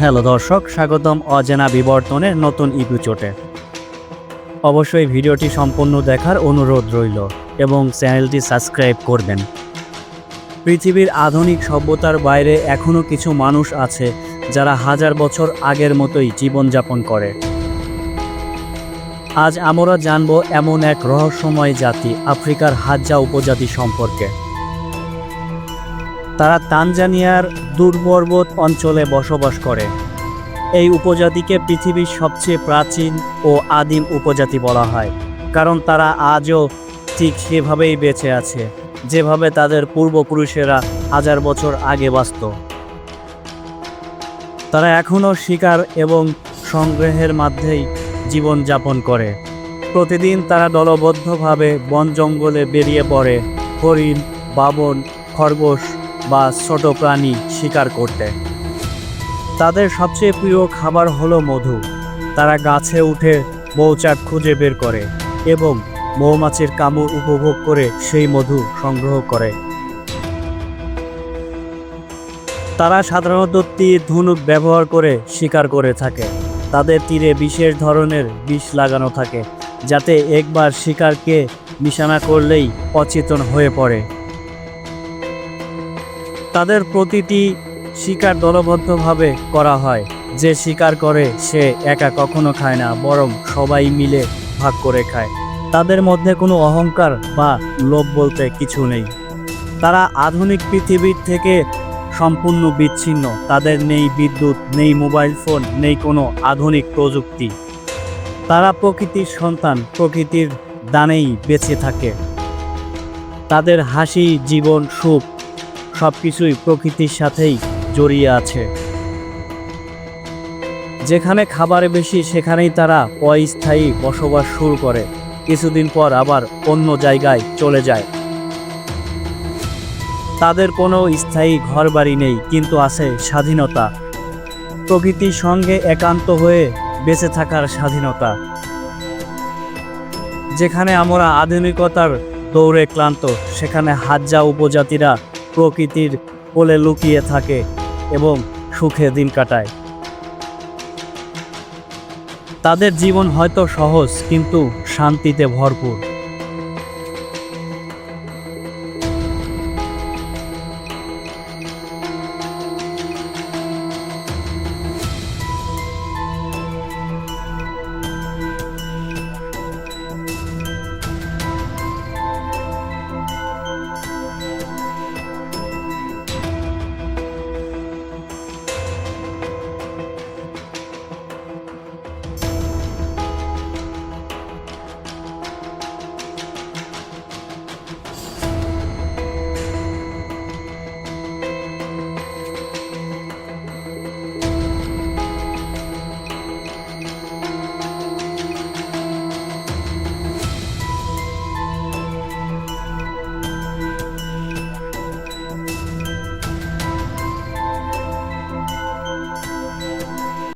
Hello দর্শক, স্বাগতম অজেনা বিবর্তনের নতুন ইপিচোটে অবশ্যই ভিডিওটি সম্পূর্ণ দেখার অনুরোধ রইল এবং চ্যানেলটি সাবস্ক্রাইব করবেন। পৃথিবীর আধুনিক সভ্যতার বাইরে এখনও কিছু মানুষ আছে যারা হাজার বছর আগের মতোই জীবনযাপন করে। আজ আমরা জানব এমন এক রহস্যময় জাতি, আফ্রিকার হাজ্জা উপজাতি সম্পর্কে। তারা তানজানিয়ার দূরপর্বত অঞ্চলে বসবাস করে। এই উপজাতিকে পৃথিবীর সবচেয়ে প্রাচীন ও আদিম উপজাতি বলা হয়, কারণ তারা আজও ঠিক সেভাবেই বেঁচে আছে, যেভাবে তাদের পূর্বপুরুষেরা হাজার বছর আগে বাঁচত। তারা এখনও শিকার এবং সংগ্রহের মধ্যেই জীবনযাপন করে। প্রতিদিন তারা দলবদ্ধভাবে বন জঙ্গলে বেরিয়ে পড়ে, হরিণ বাবন খরগোশ বা ছোট প্রাণী শিকার করতে। তাদের সবচেয়ে প্রিয় খাবার হলো মধু। তারা গাছে উঠে মৌচাক খুঁজে বের করে এবং মৌমাছির কামড় উপভোগ করে সেই মধু সংগ্রহ করে। তারা সাধারণত তীর, ধনুক ব্যবহার করে শিকার করে থাকে। তাদের তীরে বিশেষ ধরনের বিষ লাগানো থাকে, যাতে একবার শিকারকে নিশানা করলেই অচেতন হয়ে পড়ে। তাদের প্রতিটি শিকার দলবদ্ধভাবে করা হয়। যে শিকার করে, সে একা কখনো খায় না, বরং সবাই মিলে ভাগ করে খায়। তাদের মধ্যে কোনো অহংকার বা লোভ বলতে কিছু নেই। তারা আধুনিক পৃথিবীর থেকে সম্পূর্ণ বিচ্ছিন্ন। তাদের নেই বিদ্যুৎ, নেই মোবাইল ফোন, নেই কোনো আধুনিক প্রযুক্তি। তারা প্রকৃতির সন্তান, প্রকৃতির দানেই বেঁচে থাকে। তাদের হাসি, জীবন, সুখ সব কিছুই প্রকৃতির সাথেই জড়িয়ে আছে। যেখানে খাবার বেশি, সেখানেই তারা অস্থায়ী বসবাস শুরু করে। কিছুদিন পর আবার অন্য জায়গায় চলে যায়। তাদের কোনো স্থায়ী ঘরবাড়ি নেই, কিন্তু আছে স্বাধীনতা। প্রকৃতির সঙ্গে একান্ত হয়ে বেঁচে থাকার স্বাধীনতা। যেখানে আমরা আধুনিকতার দৌড়ে ক্লান্ত, সেখানে হাজ্জা উপজাতিরা প্রকৃতির কোলে লুকিয়ে থাকে এবং সুখে দিন কাটায়। তাদের জীবন হয়তো সহজ, কিন্তু শান্তিতে ভরপুর।